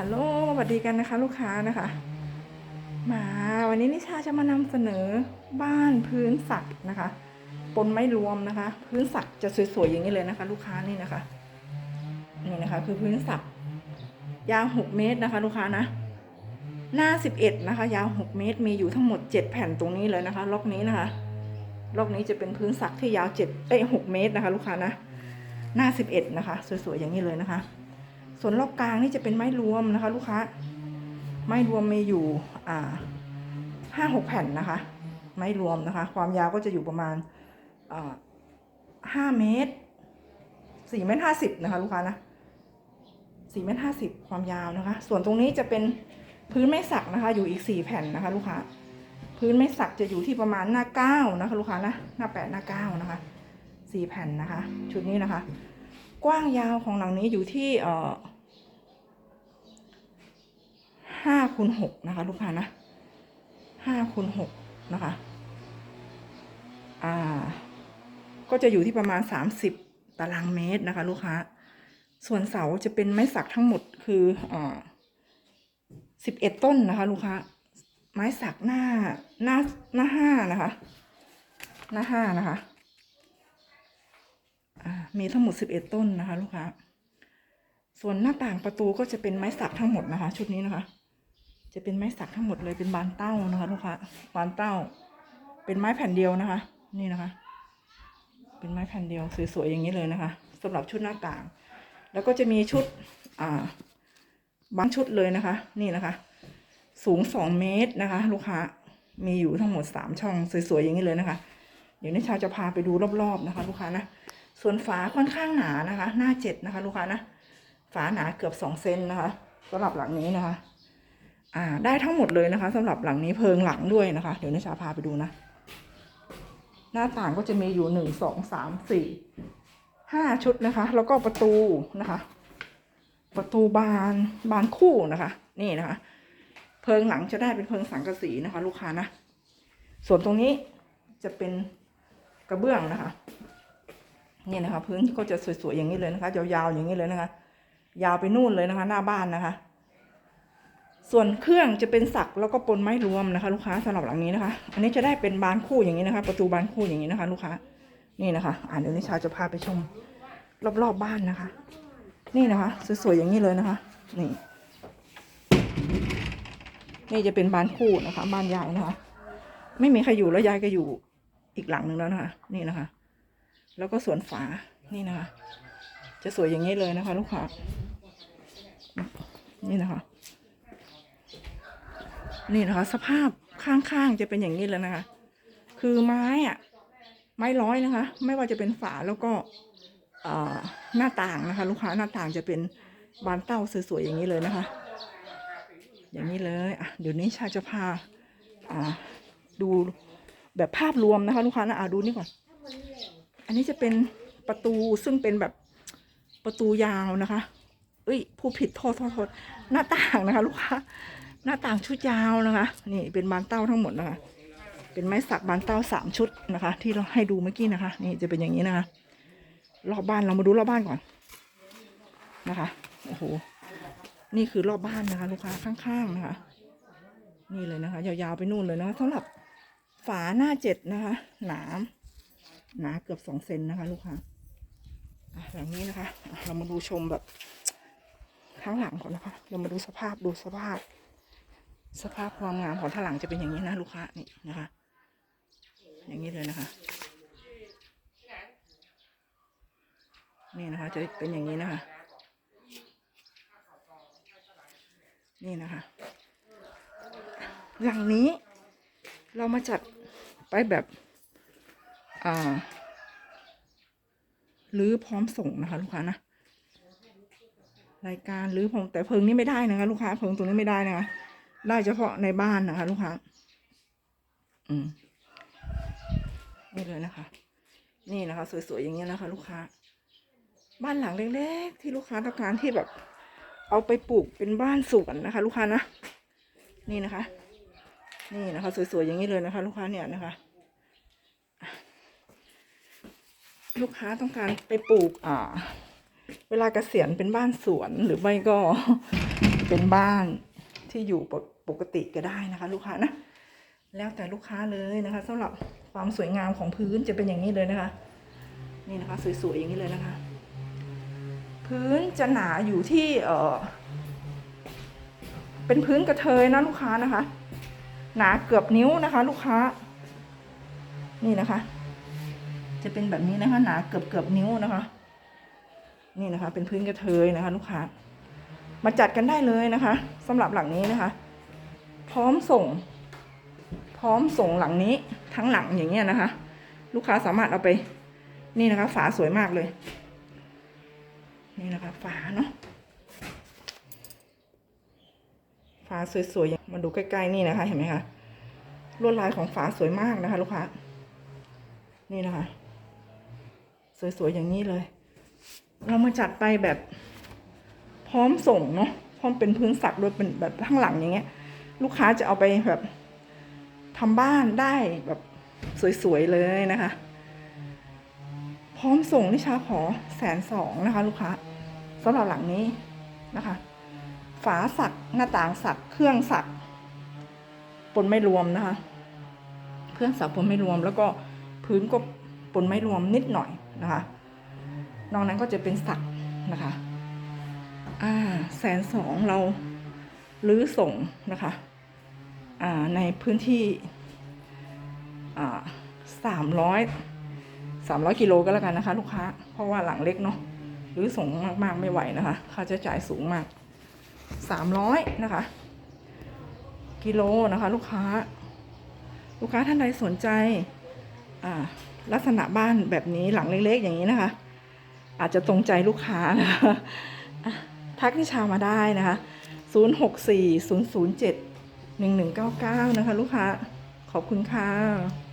ฮัลโหลสวัสดีกันนะคะ ลูกค้านะคะ มาวันนี้นิชาจะมานำเสนอบ้านพื้นสักนะคะ ปนไม้รวมนะคะ พื้นสักจะสวยๆอย่างนี้เลยนะคะ ลูกค้านี่นะคะนี่นะคะ คือพื้นสักยาวหกเมตรนะคะ ลูกค้านะ หน้าสิบเอ็ดนะคะ ยาวหกเมตร มีอยู่ทั้งหมดเจ็ดแผ่นตรงนี้เลยนะคะ ล็อกนี้นะคะ ล็อกนี้จะเป็นพื้นสักที่ยาวเจ็ดเอ้ยหกเมตรนะคะ ลูกค้านะ หน้าสิบเอ็ดนะคะ สวยๆอย่างนี้เลยนะคะ ส่วนรอบกลางนี่จะเป็นไม้รวมนะคะ ลูกค้า ไม้รวมมีอยู่อ่าห้าหกแผ่นนะคะ ไม้รวมนะคะ ความยาวก็จะอยู่ประมาณอ่าห้าเมตรสี่เมตรห้าสิบนะคะ ลูกค้านะสี่เมตรห้าสิบความยาวนะคะ ส่วนตรงนี้จะเป็นพื้นไม้สักนะคะ อยู่อีกสี่แผ่นนะคะ ลูกค้า พื้นไม้สักจะอยู่ที่ประมาณหน้าเก้านะคะ ลูกค้านะหน้าแปดหน้าเก้านะคะสี่แผ่นนะคะ ชุดนี้นะคะ กว้างยาวของหลังนี้อยู่ที่เอ่อห้าคูณหกนะคะ ลูกค้านะห้าคูณหกนะคะ อ่า ก็จะอยู่ที่ประมาณสามสิบตารางเมตรนะคะ ลูกค้า ส่วนเสาจะเป็นไม้สักทั้งหมดคืออ่าสิบเอ็ดต้นนะคะ ลูกค้า ไม้สักหน้าหน้าหน้าห้านะคะ หน้าห้านะคะ มีทั้งหมด 11 ต้นนะคะ ลูกค้า ส่วนหน้าต่างประตูก็จะเป็นไม้สักทั้งหมดนะคะ ชุดนี้นะคะ จะเป็นไม้สักทั้งหมดเลยเป็นบานเต้านะคะ ลูกค้าบานเต้า เป็นไม้แผ่นเดียวนะคะ นี่นะคะ เป็นไม้แผ่นเดียวสวยๆอย่างนี้เลยนะคะสำหรับชุดหน้าต่าง แล้วก็จะมีชุดอ่าบางชุดเลยนะคะ นี่นะคะ สูง2เมตรนะคะ ลูกค้ามีอยู่ทั้งหมด3ช่องสวยๆอย่างนี้เลยนะคะ เดี๋ยวนิชาจะพาไปดูรอบๆนะคะ ลูกค้านะ ส่วนฝาค่อนข้างหนานะคะ หน้าเจ็ดนะคะ ลูกค้านะ ฝาหนาเกือบสองเซนนะคะสำหรับหลังนี้นะคะ อ่า ได้ทั้งหมดเลยนะคะสำหรับหลังนี้เพิงหลังด้วยนะคะ เดี๋ยวนิชาพาไปดูนะ หน้าต่างก็จะมีอยู่หนึ่งสองสามสี่ห้าชุดนะคะ แล้วก็ประตูนะคะ ประตูบานบานคู่นะคะ นี่นะคะ เพิงหลังจะได้เป็นเพิงสังกะสีนะคะ ลูกค้านะ ส่วนตรงนี้จะเป็นกระเบื้องนะคะ นี่นะคะ พื้นก็จะสวยๆอย่างนี้เลยนะคะยาวๆอย่างนี้เลยนะคะ ยาวไปนู่นเลยนะคะ หน้าบ้านนะคะ ส่วนเครื่องจะเป็นสักแล้วก็ปนไม้รวมนะคะ ลูกค้าสำหรับหลังนี้นะคะ อันนี้จะได้เป็นบานคู่อย่างนี้นะคะ ประตูบานคู่อย่างนี้นะคะ ลูกค้านี่นะคะอ่าเดี๋ยวนิชาจะพาไปชม รอบๆบบ้านนะคะ นี่นะคะ สวยๆอย่างนี้เลยนะคะ นี่นี่จะเป็นบานคู่นะคะ บ้านยายนะคะ ไม่มีใครอยู่แล้วยายก็อยู่อีกหลังหนึ่งแล้วนะคะ นี่นะคะ แล้วก็ส่วนฝานี่นะคะ จะสวยอย่างนี้เลยนะคะ ลูกค้านี่นะคะ นี่นะคะ สภาพข้างๆจะเป็นอย่างนี้เลยนะคะ คือไม้อะไม้ร้อยนะคะ ไม่ว่าจะเป็นฝาแล้วก็หน้าต่างนะคะ ลูกค้าหน้าต่างจะเป็นบานเต้าสวยๆอย่างนี้เลยนะคะ อย่างนี้เลยอะเดี๋ยวนี้ชาจะพาอ่าดูแบบภาพรวมนะคะ ลูกค้านะอะดูนี่ก่อน อันนี้จะเป็นประตูซึ่งเป็นแบบประตูยาวนะคะ เอ้ย ผู้ผิดโทษโทษโทษหน้าต่างนะคะ ลูกค้า หน้าต่างชุดยาวนะคะ นี่เป็นบานเต้าทั้งหมดนะคะ เป็นไม้สักบานเต้าสามชุดนะคะ ที่เราให้ดูเมื่อกี้นะคะ นี่จะเป็นอย่างนี้นะคะ รอบบ้านเรามาดูรอบบ้านก่อนนะคะ โอ้โห นี่คือรอบบ้านนะคะ ลูกค้าข้างๆนะคะ นี่เลยนะคะ ยาวๆไปนู่นเลยนะคะสำหรับฝาหน้าเจ็ดนะคะ หนา หนาเกือบสองเซนนะคะ ลูกค้าอะอย่างนี้นะคะ เรามาดูชมแบบข้างหลังก่อนนะคะ เรามาดูสภาพดูสภาพ สภาพความงามของท่างหลังจะเป็นอย่างนี้นะลูกค้านี่นะคะ อย่างนี้เลยนะคะ นี่นะคะ จะเป็นอย่างนี้นะคะ นี่นะคะหลังนี้เรามาจัดไปแบบ อ่า หรือพร้อมส่งนะคะ ลูกค้านะรายการหรือผมแต่เพิงนี่ไม่ได้นะคะ ลูกค้าเพิงตรงนี้ไม่ได้นะคะได้เฉพาะในบ้านนะคะ ลูกค้า อืมนี่เลยนะคะ นี่นะคะ สวยๆอย่างเงี้ยนะคะ ลูกค้า บ้านหลังเล็กๆที่ลูกค้าต้องการที่แบบ เอาไปปลูกเป็นบ้านสวนนะคะ ลูกค้านะนี่นะคะ นี่นะคะ สวยๆอย่างนี้เลยนะคะ ลูกค้าเนี่ยนะคะ ลูกค้าต้องการไปปลูกอ่า เวลาเกษียณเป็นบ้านสวนหรือไม่ก็เป็นบ้านที่อยู่ปกปกติก็ได้นะคะ ลูกค้านะแล้วแต่ลูกค้าเลยนะคะสำหรับความสวยงามของพื้นจะเป็นอย่างนี้เลยนะคะ นี่นะคะ สวยๆอย่างนี้เลยนะคะ พื้นจะหนาอยู่ที่เออเป็นพื้นกระเทยนะลูกค้านะคะ หนาเกือบนิ้วนะคะ ลูกค้า นี่นะคะ จะเป็นแบบนี้นะคะหนาเกือบเกือบนิ้วนะคะ นี่นะคะ เป็นพื้นกระเทยนะคะ ลูกค้า มาจัดกันได้เลยนะคะสำหรับหลังนี้นะคะ พร้อมส่ง พร้อมส่งหลังนี้ทั้งหลังอย่างเงี้ยนะคะ ลูกค้าสามารถเอาไป นี่นะคะ ฝาสวยมากเลย นี่นะคะฝาเนาะฝาสวยๆมาดูใกล้ๆนี่นะคะ เห็นไหมคะลวดลายของฝาสวยมากนะคะ ลูกค้า นี่นะคะ สวยๆอย่างนี้เลย เรามาจัดไปแบบพร้อมส่งเนาะพร้อมเป็นพื้นสักด้วยเป็นแบบข้างหลังอย่างเงี้ย ลูกค้าจะเอาไปแบบทำบ้านได้แบบสวยๆเลยนะคะ พร้อมส่งนิชาขอแสนสองนะคะ ลูกค้าสำหรับหลังนี้นะคะ ฝาสักหน้าต่างสักเครื่องสักปนไม่รวมนะคะ เครื่องสักปนไม่รวมแล้วก็พื้นก็ปนไม่รวมนิดหน่อย นะคะนอกนั้นก็จะเป็นสักนะคะอ่าแสนสองเราลื้อส่งนะคะอ่าในพื้นที่อ่าสามร้อยสามร้อยกิโลก็แล้วกันนะคะ ลูกค้า เพราะว่าหลังเล็กเนาะลื้อส่งมาก ๆ ไม่ไหวนะคะ ค่าใช้จ่ายสูงมากสามร้อยนะคะ กิโลนะคะ ลูกค้า ลูกค้าท่านใดสนใจ อ่า ลักษณะบ้านแบบนี้หลังเล็กๆ อย่างนี้นะคะ อาจจะตรงใจลูกค้านะคะทักนิชามาได้นะคะ 064 007 1199 นะคะ ลูกค้า ขอบคุณค่ะ